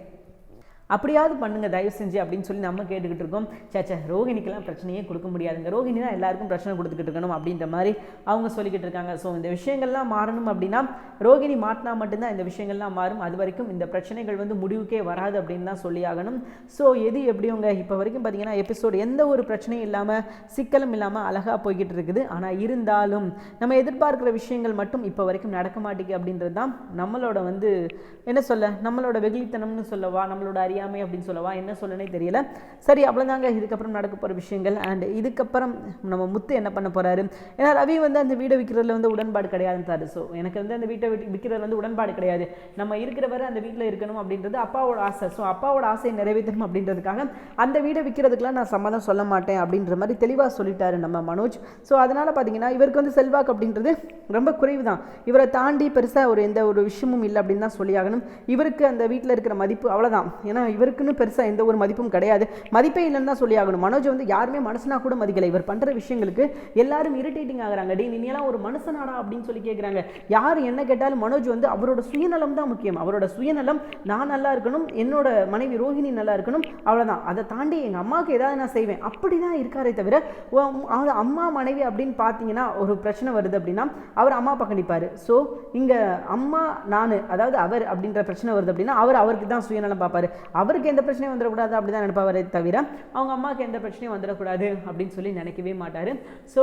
அப்படியாவது பண்ணுங்க தயவு செஞ்சு அப்படின்னு சொல்லி நம்ம கேட்டுக்கிட்டு இருக்கோம். சேச்சா ரோஹிணிக்கெல்லாம் பிரச்சனையே கொடுக்க முடியாதுங்க. ரோஹிணி தான் எல்லாருக்கும் பிரச்சனை கொடுத்துக்கிட்டு இருக்கணும் அப்படின்ற மாதிரி அவங்க சொல்லிக்கிட்டு இருக்காங்க. ஸோ இந்த விஷயங்கள்லாம் மாறணும் அப்படின்னா ரோகிணி மாட்டினா மட்டும்தான் இந்த விஷயங்கள்லாம் மாறும். அது வரைக்கும் இந்த பிரச்சனைகள் வந்து முடிவுக்கே வராது அப்படின்னு தான் சொல்லி ஆகணும். ஸோ எது எப்படிவங்க இப்போ வரைக்கும் பார்த்தீங்கன்னா எபிசோடு எந்த ஒரு பிரச்சனையும் இல்லாமல் சிக்கலும் இல்லாமல் அழகாக போய்கிட்டு இருக்குது. ஆனால் இருந்தாலும் நம்ம எதிர்பார்க்குற விஷயங்கள் மட்டும் இப்போ வரைக்கும் நடக்க மாட்டேங்குது அப்படின்றது தான் நம்மளோட வந்து என்ன சொல்ல? நம்மளோட வெகுளித்தனம்னு சொல்லவா? நம்மளோட அறி அறியாமை அப்படின்னு சொல்லவா? என்ன சொல்லனே தெரியல. சரி அவ்வளோதாங்க இதுக்கப்புறம் நடக்க போகிற விஷயங்கள். அண்ட் இதுக்கப்புறம் நம்ம முத்து என்ன பண்ண போகிறாரு ஏன்னா ரவி வந்து அந்த வீடை விற்கிறதுல வந்து உடன்பாடு கிடையாதுன்றாரு ஸோ எனக்கு வந்து அந்த வீட்டை விற்கிறதுல வந்து உடன்பாடு கிடையாது. நம்ம இருக்கிற வரை அந்த வீட்டில் இருக்கணும் அப்படின்றது அப்பாவோட ஆசை. ஸோ அப்பாவோட ஆசையை நிறைவேற்றணும் அப்படின்றதுக்காக அந்த வீடை விற்கிறதுக்குலாம் நான் சம்மதம் சொல்ல மாட்டேன் அப்படின்ற மாதிரி தெளிவாக சொல்லிட்டாரு நம்ம மனோஜ். ஸோ அதனால் பார்த்தீங்கன்னா இவருக்கு வந்து செல்வாக்கு அப்படின்றது ரொம்ப குறைவு தான் இவரை தாண்டி பெருசாக ஒரு எந்த ஒரு விஷயமும் இல்லை அப்படின்னு தான் சொல்லி ஆகணும். இவருக்கு அந்த வீட்டில் இருக்கிற மதிப்பு அவ்வளோதான் ஏன்னா இவருக்குன்னு பெருசாக எந்த ஒரு மதிப்பும் கிடையாது. மதிப்பே இல்லைன்னு தான் சொல்லி ஆகணும் மனோஜ் வந்து யாருமே மனசுனா கூட மதிக்கலை. இவர் பண்ணுற விஷயங்களுக்கு எல்லாரும் இரிட்டேட்டிங் ஆகுறாங்க. டே நீ எல்லாம் ஒரு மனுஷனாடா அப்படின்னு சொல்லி கேட்குறாங்க யார் என்ன கேட்டாலும் மனோஜ் வந்து அவரோட சுயநலம் தான் முக்கியம். அவரோட சுயநலம் நான் நல்லா இருக்கணும் என்னோட மனைவி ரோஹிணி நல்லா இருக்கணும் அவ்வளோதான் அதை தாண்டி எங்கள் அம்மாவுக்கு ஏதாவது நான் செய்வேன். அப்படி தான் இருக்காரே தவிர அவர் அம்மா மனைவி அப்படின்னு பார்த்தீங்கன்னா ஒரு பிரச்சனை வருது அப்படின்னா அவர் அம்மா பக்கம் நிற்பார் ஸோ இங்கே அம்மா நான் அதாவது அவர் அப்படின்ற பிரச்சனை வருது அப்படின்னா அவர் அவருக்கு தான் சுயநலம் பார்ப்பார். அவருக்கு எந்த பிரச்சனையும் வந்துடக்கூடாது அப்படி தான் நினைப்பாரே தவிர அவங்க அம்மாவுக்கு எந்த பிரச்சனையும் வந்துடக்கூடாது அப்படின்னு சொல்லி நினைக்கவே மாட்டார். ஸோ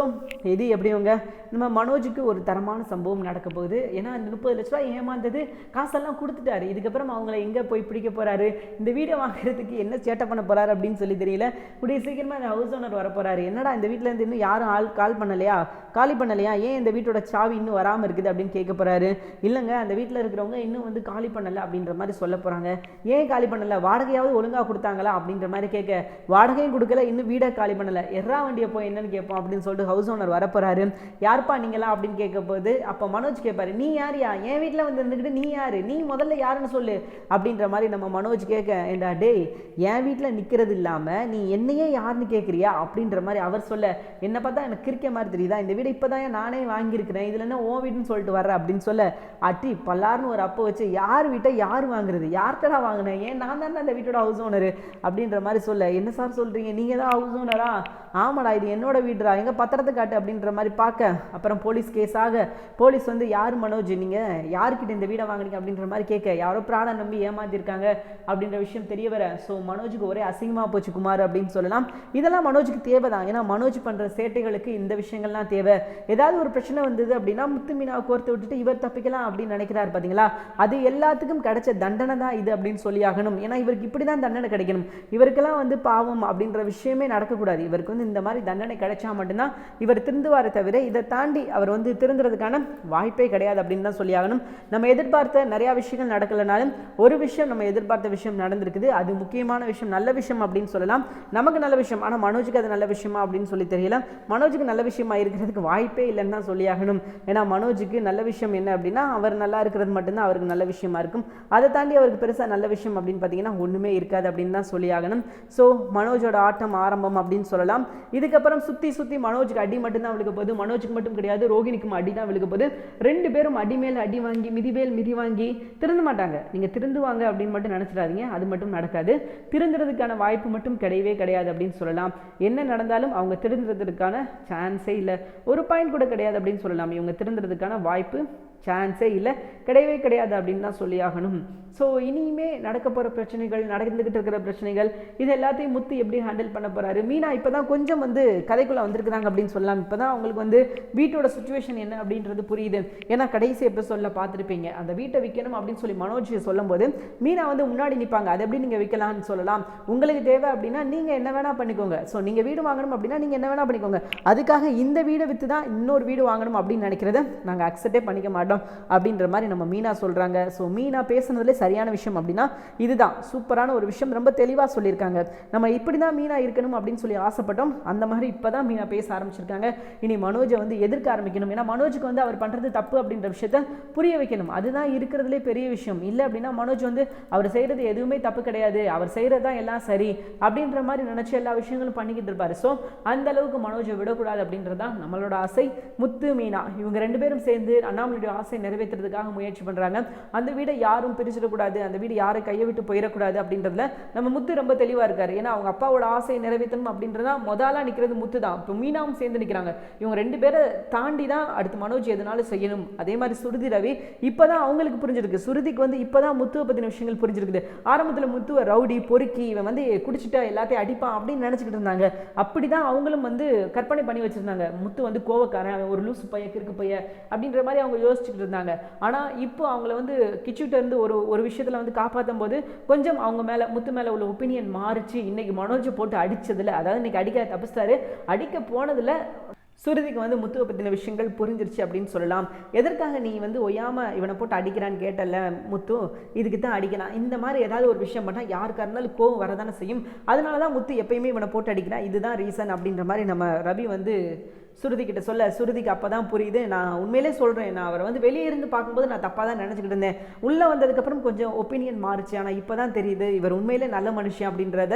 இது எப்படிவங்க நம்ம மனோஜுக்கு ஒரு தரமான சம்பவம் நடக்க போகுது ஏன்னா இந்த முப்பது லட்ச ரூபாய் ஏமாந்தது காசெல்லாம் கொடுத்துட்டாரு. இதுக்கப்புறம் அவங்கள எங்கே போய் பிடிக்க போகிறாரு இந்த வீடை வாங்குறதுக்கு என்ன சேட்டை பண்ண போகிறாரு அப்படின்னு சொல்லி தெரியல. கூடிய சீக்கிரமாக இந்த ஹவுஸ் ஓனர் வர என்னடா இந்த வீட்டிலேருந்து இருந்து இன்னும் யாரும் ஆள் கால் பண்ணலையா? காலி பண்ணலையா? ஏன் இந்த வீட்டோட சாவி இன்னும் வராமல் இருக்குது அப்படின்னு கேட்க போகிறாரு இல்லைங்க அந்த வீட்டில் இருக்கிறவங்க இன்னும் வந்து காலி பண்ணலை அப்படின்ற மாதிரி சொல்ல போகிறாங்க ஏன் காலி பண்ணலை? வாடகையாவது ஒழுங்கா கொடுத்தாங்களா அப்படின்ற மாதிரி கேட்க வாடகையும் கொடுக்கல இன்னும் வீடை காலி பண்ணலை. எர்ரா வண்டியை போய் என்னன்னு கேட்போம் அப்படின்னு சொல்லிட்டு ஹவுஸ் ஓனர் வரப்போறாரு. யார்ப்பா நீங்களா அப்படின்னு கேட்க போது அப்போ மனோஜ் கேட்பாரு நீ யாரியா? என் வீட்டில் வந்து இருந்துக்கிட்டு நீ யாரு? நீ முதல்ல யாருன்னு சொல்லு. அப்படின்ற மாதிரி நம்ம மனோஜ் கேட்க ஏண்டா டேய் என் வீட்டில் நிற்கிறது இல்லாமல் நீ என்னையே யாருன்னு கேட்குறியா? அப்படின்ற மாதிரி அவர் சொல்ல என்ன பார்த்தா எனக்கு கிரிக்க மாதிரி தெரியுதா? இந்த வீடு இப்போ தான் நானே வாங்கியிருக்கிறேன். இதில் என்ன ஓ வீடுன்னு சொல்லிட்டு வர்ற? அப்படின்னு சொல்ல அட்டி பல்லாருன்னு ஒரு அப்போ வச்சு யார் வீட்டை யார் வாங்குறது? யார்கிட்டடா வாங்கினேன் ஏன் நான் தானே அந்த வீட்டோட ஹவுஸ் ஓனர் அப்படின்ற மாதிரி சொல்ல. என்ன சார் சொல்கிறீங்க நீங்கள் தான் ஹவுஸ் ஓனரா ஆமாடா இது என்னோட வீடுடா எங்கே பத்திரத்தை காட்டு அப்படின்ற மாதிரி பார்க்க. அப்புறம் போலீஸ் கேஸ் ஆக போலீஸ் வந்து யார் மனோஜ் நீங்கள் யார்கிட்ட இந்த வீடை வாங்குனீங்க அப்படின்ற மாதிரி கேட்க. யாரோ பிராணம் நம்பி ஏமாத்திருக்காங்க அப்படின்ற விஷயம் தெரிய வர. ஸோ மனோஜுக்கு ஒரே அசிங்கமாக போச்சு குமார் அப்படின்னு சொல்லலாம். இதெல்லாம் மனோஜுக்கு தேவை தான் ஏன்னா மனோஜ் பண்ணுற சேட்டைகளுக்கு இந்த விஷயங்கள்லாம் தேவை. ஏதாவது ஒரு பிரச்சனை வந்தது அப்படின்னா முத்து மீனாவை கோர்த்து விட்டுட்டு இவர் தப்பிக்கலாம் அப்படின்னு நினைக்கிறாரு பார்த்தீங்களா அது எல்லாத்துக்கும் கிடைச்ச தண்டனை தான் இது அப்படின்னு சொல்லி ஆகணும். ஏன்னா இவருக்கு இப்படி தான் தண்டனை கிடைக்கணும். இவருக்கெல்லாம் வந்து பாவம் அப்படின்ற விஷயமே நடக்கக்கூடாது. இவருக்கு வந்து இந்த மாதிரி தண்டனை கிடைச்சா மட்டும்தான் இவர் திருந்துவாரை தவிர இதை தாண்டி அவர் வந்து திருந்துறதுக்கான வாய்ப்பே கிடையாது அப்படின்னு தான் சொல்லி ஆகணும். நம்ம எதிர்பார்த்த நிறையா விஷயங்கள் நடக்கலைனாலும் ஒரு விஷயம் நம்ம எதிர்பார்த்த விஷயம் நடந்திருக்குது. அது முக்கியமான விஷயம் நல்ல விஷயம் அப்படின்னு சொல்லலாம். நமக்கு நல்ல விஷயம் ஆனால் மனோஜுக்கு அது நல்ல விஷயமா அப்படின்னு சொல்லி தெரியல. மனோஜுக்கு நல்ல விஷயமா இருக்கிறதுக்கு வாய்ப்பே இல்லைன்னு தான் சொல்லி ஆகணும். ஏன்னா மனோஜுக்கு நல்ல விஷயம் என்ன அப்படின்னா அவர் நல்லா இருக்கிறது மட்டும்தான் அவருக்கு நல்ல விஷயமா இருக்கும். அதை தாண்டி அவருக்கு பெருசாக நல்ல விஷயம் அப்படின்னு பார்த்தீங்கன்னா ஒன்றுமே இருக்காது அப்படின்னு தான் சொல்லி ஆகணும். ஸோ மனோஜோட ஆட்டம் ஆரம்பம் அப்படின்னு சொல்லலாம். இதுக்கப்புறம் சுற்றி சுற்றி மனோஜுக்கு அடி மட்டும்தான் விழுக போகுது. மனோஜுக்கு மட்டும் கிடையாது ரோகிணிக்கும் அடி தான் விழுக போகுது. ரெண்டு பேரும் அடி மேல் அடி வாங்கி மிதி மேல் மிதி வாங்கி திருந்த மாட்டாங்க. நீங்கள் திருந்துவாங்க அப்படின்னு மட்டும் நினச்சிடாதீங்க. அது மட்டும் நடக்காது. திருந்துறதுக்கான வாய்ப்பு மட்டும் கிடையவே கிடையாது அப்படின்னு சொல்லலாம். என்ன நடந்தாலும் அவங்க திருந்துறதுக்கான சான்ஸே இல்லை. ஒரு பாயிண்ட் கூட கிடையாது அப்படின்னு சொல்லலாம். இவங்க திருந்துறதுக்கான வாய்ப்பு சான்ஸே இல்லை. கிடையவே கிடையாது அப்படின்னு தான் சொல்லி ஆகணும் ஸோ இனியுமே நடக்க போகிற பிரச்சனைகள் நடந்துக்கிட்டு இருக்கிற பிரச்சனைகள் இது எல்லாத்தையும் முத்து எப்படி ஹேண்டில் பண்ண போகிறாரு மீனா இப்போ தான் கொஞ்சம் வந்து கதைக்குள்ளே வந்திருக்கிறாங்க அப்படின்னு சொல்லலாம். இப்போ தான் அவங்களுக்கு வந்து வீட்டோட சுச்சுவேஷன் என்ன அப்படின்றது புரியுது. ஏன்னா கடைசி எபிசோடில் பார்த்துருப்பீங்க. அந்த வீட்டை விற்கணும் அப்படின்னு சொல்லி மனோஜ் சொல்லும்போது மீனா வந்து முன்னாடி நிற்பாங்க அதை எப்படி நீங்கள் விற்கலாம்னு சொல்லலாம்? உங்களுக்கு தேவை அப்படின்னா நீங்கள் என்ன வேணால் பண்ணிக்கோங்க. ஸோ நீங்கள் வீடு வாங்கணும் அப்படின்னா நீங்கள் என்ன வேணால் பண்ணிக்கோங்க. அதுக்காக இந்த வீடை விற்று தான் இன்னொரு வீடு வாங்கணும் அப்படின்னு நினைக்கிறத நாங்கள் அக்செப்டே பண்ணிக்க மாட்டோம். அப்படின்ற மாதிரி நம்ம மீனா சொல்கிறாங்க ஸோ மீனா பேசுனதுல சரியான விஷயம் அப்படின்னா இதுதான். சூப்பரான ஒரு விஷயம். ரொம்ப தெளிவாக சொல்லியிருக்காங்க. நம்ம இப்படி தான் மீனா இருக்கணும் அப்படின்னு சொல்லி ஆசைப்பட்டோம். அந்த மாதிரி இப்போ தான் மீனா பேச ஆரம்பிச்சிருக்காங்க. இனி மனோஜை வந்து எதிர்க்க ஆரம்பிக்கணும். ஏன்னா மனோஜுக்கு வந்து அவர் பண்ணுறது தப்பு அப்படின்ற விஷயத்த புரிய வைக்கணும். அதுதான் இருக்கிறதுலே பெரிய விஷயம். இல்லை அப்படின்னா மனோஜ் வந்து அவர் செய்கிறது எதுவுமே தப்பு கிடையாது. அவர் செய்கிறது தான் எல்லாம் சரி அப்படின்ற மாதிரி நினச்சி எல்லா விஷயங்களும் பண்ணிக்கிட்டு இருப்பார். ஸோ அந்த அளவுக்கு மனோஜை விடக்கூடாது அப்படின்றது தான் நம்மளோட ஆசை. முத்து மீனா இவங்க ரெண்டு பேரும் சேர்ந்து அண்ணாமலையுடைய ஆசை நிறைவேற்றுறதுக்காக முயற்சி பண்ணுறாங்க அந்த வீடை யாரும் பிரிச்சிடக்கூடாது. அந்த வீடு யாரை கையை விட்டு போயிடக்கூடாது அப்படின்றதுல நம்ம முத்து ரொம்ப தெளிவாக இருக்காரு. ஏன்னா அவங்க அப்பாவோட ஆசையை நிறைவேற்றணும் அப்படின்றதா முதலாக நிற்கிறது முத்து தான். இப்போ மீனாவும் சேர்ந்து நிற்கிறாங்க இவங்க ரெண்டு பேரை தாண்டி தான் அடுத்து மனோஜ் எதனாலும் செய்யணும். அதே மாதிரி சுருதி ரவி இப்போ தான் அவங்களுக்கு புரிஞ்சிருக்கு. சுருதிக்கு வந்து இப்போ தான் முத்துவை பற்றின விஷயங்கள் புரிஞ்சிருக்குது. ஆரம்பத்தில் முத்துவை ரவுடி பொறுக்கி இவன் வந்து குடிச்சிட்டா எல்லாத்தையும் அடிப்பான் அப்படின்னு நினச்சிக்கிட்டு இருந்தாங்க. அப்படி தான் அவங்களும் வந்து கற்பனை பண்ணி வச்சுருந்தாங்க. முத்து வந்து கோவக்காரன் அவன் ஒரு லூசு பைய கிறுக்கு பைய அப்படின்ற மாதிரி அவங்க யோசிச்சு யோசிச்சுட்டு இருந்தாங்க ஆனால் இப்போ அவங்கள வந்து கிச்சுகிட்ட இருந்து ஒரு ஒரு விஷயத்தில் வந்து காப்பாற்றும் போது கொஞ்சம் அவங்க மேலே முத்து மேலே உள்ள ஒப்பீனியன் மாறிச்சு. இன்னைக்கு மனோஜை போட்டு அடிச்சதுல அதாவது இன்னைக்கு அடிக்க தப்பிச்சிட்டாரு. அடிக்க போனதில் சுருதிக்கு வந்து முத்துவை பற்றின விஷயங்கள் புரிஞ்சிருச்சு அப்படின்னு சொல்லலாம். எதற்காக நீ வந்து ஒய்யாமல் இவனை போட்டு அடிக்கிறான்னு கேட்டல முத்து? இதுக்கு தான் அடிக்கலாம் இந்த மாதிரி ஏதாவது ஒரு விஷயம் பண்ணால் யாருக்காக இருந்தாலும் கோவம் வரதானே செய்யும். அதனால தான் முத்து எப்பயுமே இவனை போட்டு அடிக்கிறான் இதுதான் ரீசன் அப்படின்ற மாதிரி நம்ம ரவி வந்து சுருதி கிட்ட சொல்ல சுருதிக்கு அப்போ தான் புரியுது. நான் உண்மையிலே சொல்கிறேன் நான் அவரை வந்து வெளியே இருந்து பார்க்கும்போது நான் தப்பாக தான் நினச்சிக்கிட்டு இருந்தேன். உள்ளே வந்ததுக்கப்புறம் கொஞ்சம் ஒப்பீனியன் மாறுச்சு. ஆனால் இப்போ தான் தெரியுது. இவர் உண்மையிலே நல்ல மனுஷன் அப்படின்றத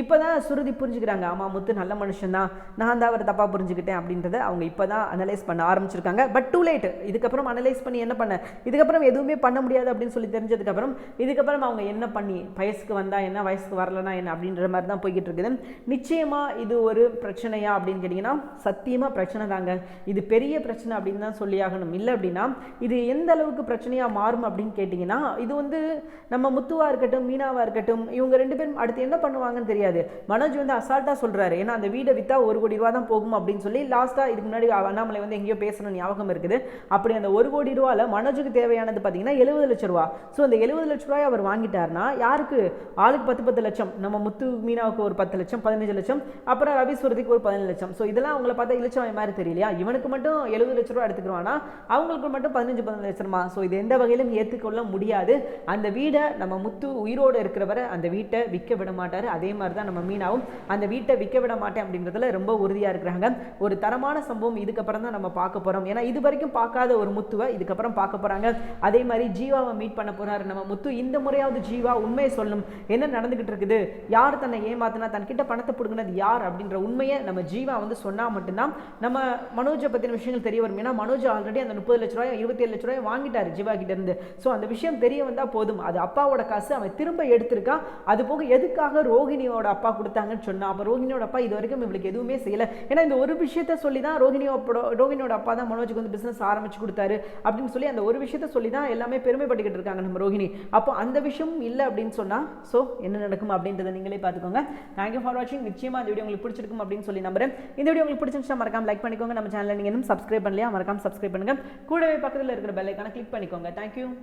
இப்போ தான் சுருதி புரிஞ்சுக்கிறாங்க. ஆமாம் முத்து நல்ல மனுஷன் தான். நான் தான் அவரை தப்பாக புரிஞ்சுக்கிட்டேன் அப்படின்றத அவங்க இப்போ தான் அனலைஸ் பண்ண ஆரம்பிச்சிருக்காங்க. பட் டூ லேட் இதுக்கப்புறம் அனலைஸ் பண்ணி என்ன பண்ண? இதுக்கப்புறம் எதுவுமே பண்ண முடியாது அப்படின்னு சொல்லி தெரிஞ்சதுக்கப்புறம் இதுக்கப்புறம் அவங்க என்ன பண்ணி? வயசுக்கு வந்தால் என்ன? வயசுக்கு வரலனா என்ன? அப்படின்ற மாதிரி தான் போய்கிட்டு இருக்குது. நிச்சயமாக இது ஒரு பிரச்சனையா அப்படின்னு கேட்டிங்கன்னா சத்தியமாக பிரச்சனை தாங்க. இது பெரிய பிரச்சனை அப்படின்னு தான் சொல்லி ஆகணும். இல்லை அப்படின்னா இது எந்த அளவுக்கு பிரச்சனையாக மாறும் அப்படின்னு கேட்டிங்கன்னா இது வந்து நம்ம முத்துவாக இருக்கட்டும் மீனாவாக இருக்கட்டும் இவங்க ரெண்டு பேரும் அடுத்து என்ன பண்ணுவாங்கன்னு தெரியாது. மனோஜ் வந்து அசால்ட்டாக சொல்கிறாரு ஏன்னா அந்த வீடை விற்றா ஒரு கோடி ரூபா தான் போகும் அப்படின்னு சொல்லி லாஸ்ட்டாக இதுக்கு முன்னாடி அண்ணாமலை வந்து எங்கேயோ பேசணும் ஞாபகம் இருக்குது. அப்படி அந்த ஒரு கோடி ரூபாவில் மனோஜுக்கு தேவையானது பார்த்தீங்கன்னா எழுபது லட்ச ரூபா. ஸோ அந்த எழுபது லட்ச ரூபாய் அவர் வாங்கிட்டார்னா யாருக்கு? ஆளுக்கு பத்து பத்து லட்சம். நம்ம முத்து மீனாவுக்கு ஒரு பத்து லட்சம் பதினஞ்சு லட்சம். அப்புறம் ரவி சுரதிக்கு ஒரு பதினஞ்சு லட்சம். ஸோ இதெல்லாம் அவங்கள பார்த்தா இலச்சவாய் மாதிரி தெரியலையா? இவனுக்கு மட்டும் எழுபது லட்ச ரூபா எடுத்துக்கிறவானா அவங்களுக்கு மட்டும் பதினஞ்சு பதினஞ்சு லட்சமா? ஸோ இது எந்த வகையிலும் ஏற்றுக்கொள்ள முடியாது. அந்த வீடை நம்ம முத்து உயிரோடு இருக்கிறவரை அந்த வீட்டை விற்க விட மாட்டார். அதே மாதிரி தான் நம்ம மீனாவும் அந்த வீட்டை விற்க விட மாட்டேன் அப்படின்றதுல ரொம்ப உறுதியாக இருக்கிறாங்க. ஒரு தரமான சம்பவம் இதுக்கப்புறம் தான் நம்ம பார்க்க போகிறோம் ஏன்னா இது வரைக்கும் பார்க்காத ஒரு முத்துவை இதுக்கப்புறம் பார்க்க போகிறாங்க அதே மாதிரி ஜீவாவை மீட் பண்ண போகிறாரு நம்ம முத்து. இந்த முறையாவது ஜீவா உண்மையை சொல்லணும் என்ன நடந்துகிட்டு இருக்குது? யார் தன்னை ஏமாத்தினா தன்கிட்ட பணத்தை பிடுங்கினது யார் அப்படின்ற உண்மையை நம்ம ஜீவா வந்து சொன்னால் மட்டும்தான் நம்ம மனோஜை பற்றின விஷயங்கள் தெரிய வரும். ஏன்னா மனோஜ் ஆல்ரெடி அந்த முப்பது லட்ச ரூபாய் இருபத்தி ஏழு லட்ச ரூபாய் வாங்கிட்டாரு ஜீவா இருந்து ஸோ அந்த விஷயம் தெரிய வந்தால் போதும். அது அப்பாவோட காசு அவன் திரும்ப எடுத்திருக்கா. அது போக எதுக்காக ரோகிணியோட அப்பா கொடுத்தாங்கன்னு சொன்னான் அப்போ ரோஹிணியோட அப்பா இது வரைக்கும் இவளுக்கு எதுவுமே செய்யலை. ஏன்னா இந்த ஒரு விஷயத்த சொல்லி தான் ரோஹிணியோட ரோஹிணியோட அப்பா தான் மனோஜுக்கு வந்து பிஸ்னஸ் ஆரம்பிச்சு கொடுத்தாரு. அப்படின்னு சொல்லி அந்த ஒரு விஷயத்த சொல்லி தான் எல்லாமே பெருமைப்பட்டுக்கிட்டு இருக்காங்க நம்ம ரோஹிணி அப்போ அந்த விஷயம் இல்லை அப்படின்னு சொன்னால் ஸோ என்ன நடக்கும் அப்படின்றத நீங்களே பார்த்துக்கோங்க. தேங்க்யூ ஃபார் வாட்சிங் நிச்சயமாக இந்த வீடியோ உங்களுக்கு பிடிச்சிருக்கும் அப்படின்னு சொல்லி நம்புறேன். இந்த வீடியோ உங்களுக்கு பிடிச்சிருந்துச்சா மறக்காம லைக் பண்ணிக்கோங்க. நம்ம சேனலில் நீங்கள் இன்னும் சப்ஸ்கிரைப் பண்ணலையா மறக்காமல் சப்ஸ்கிரைப் பண்ணுங்கள் கூடவே பக்கத்தில் இருக்கிற பெல்லைக்கான கிளிக் பண்ணிக்கோங்க. தேங்க்யூ